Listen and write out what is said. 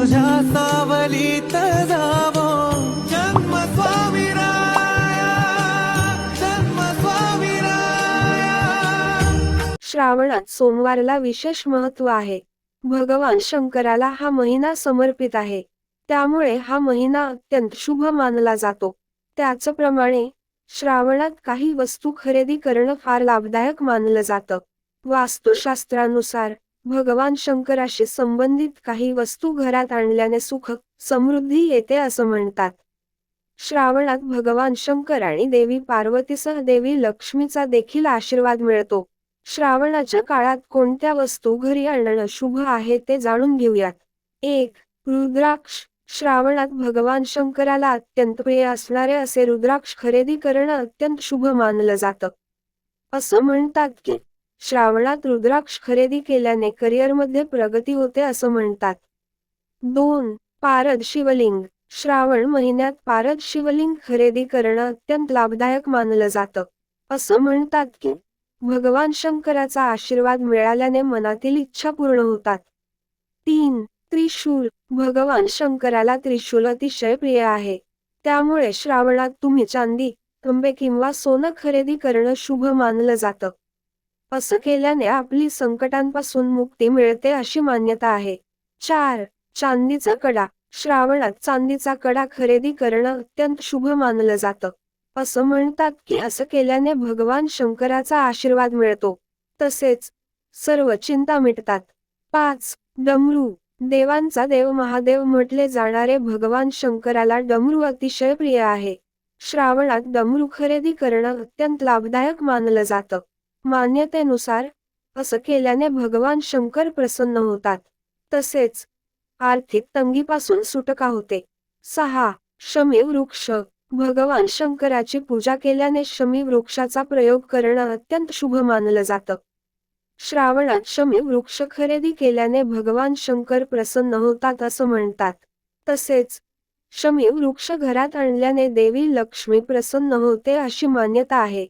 तुझ्या सावलीत जावो. जन्म स्वामी जन्म स्वामी श्रावणात सोमवारला विशेष महत्त्व आहे. भगवान शंकराला हा महिना समर्पित आहे. त्यामुळे हा महिना अत्यंत शुभ मानला जातो. त्याचप्रमाणे श्रावणात काही वस्तू खरेदी करणं फार लाभदायक मानलं जातं. वास्तुशास्त्रानुसार भगवान शंकराशी संबंधित काही वस्तू घरात आणल्याने सुख समृद्धी येते असं म्हणतात. श्रावणात भगवान शंकर आणि देवी पार्वतीसह देवी लक्ष्मीचा देखील आशीर्वाद मिळतो. श्रावणाच्या काळात कोणत्या वस्तू घरी आणणं शुभ आहे ते जाणून घेऊयात. एक रुद्राक्ष. श्रावणात भगवान शंकराला अत्यंत प्रिय असणारे असे रुद्राक्ष खरेदी करणं अत्यंत शुभ मानलं जातं. असं म्हणतात की श्रावणात रुद्राक्ष खरेदी केल्याने करिअरमध्ये प्रगती होते असं म्हणतात. दोन पारद शिवलिंग. श्रावण महिन्यात पारद शिवलिंग खरेदी करणं अत्यंत लाभदायक मानलं जातं. असं म्हणतात की भगवान शंकराचा आशीर्वाद मिळाल्याने मनातील इच्छा पूर्ण होतात. तीन त्रिशूल. भगवान शंकराला त्रिशूल अतिशय प्रिय आहे. त्यामुळे श्रावणात तुम्ही चांदी थंबे किंवा सोनं खरेदी करणं शुभ मानलं जातं. असं केल्याने आपली संकटांपासून मुक्ती मिळते अशी मान्यता आहे. चार चांदीचा कडा. श्रावणात चांदीचा कडा खरेदी करणं अत्यंत शुभ मानलं जातं. असं म्हणतात की असं केल्याने भगवान शंकराचा आशीर्वाद मिळतो. तसेच सर्व चिंता मिटतात. पाच डमरू. देवांचा देव महादेव म्हटले जाणारे भगवान शंकराला डमरू अतिशय प्रिय आहे. श्रावणात डमरू खरेदी करणं अत्यंत लाभदायक मानलं जातं. मान्यतेनुसार असं केल्याने भगवान शंकर प्रसन्न होतात. तसेच आर्थिक तंगीपासून सुटका होते. सहा शमी वृक्ष. भगवान शंकराची पूजा केल्याने शमी वृक्षाचा प्रयोग करणं अत्यंत शुभ मानलं जातं. श्रावणात शमी वृक्ष खरेदी केल्याने भगवान शंकर प्रसन्न होतात असं म्हणतात. तसेच शमी वृक्ष घरात आणल्याने देवी लक्ष्मी प्रसन्न होते अशी मान्यता आहे.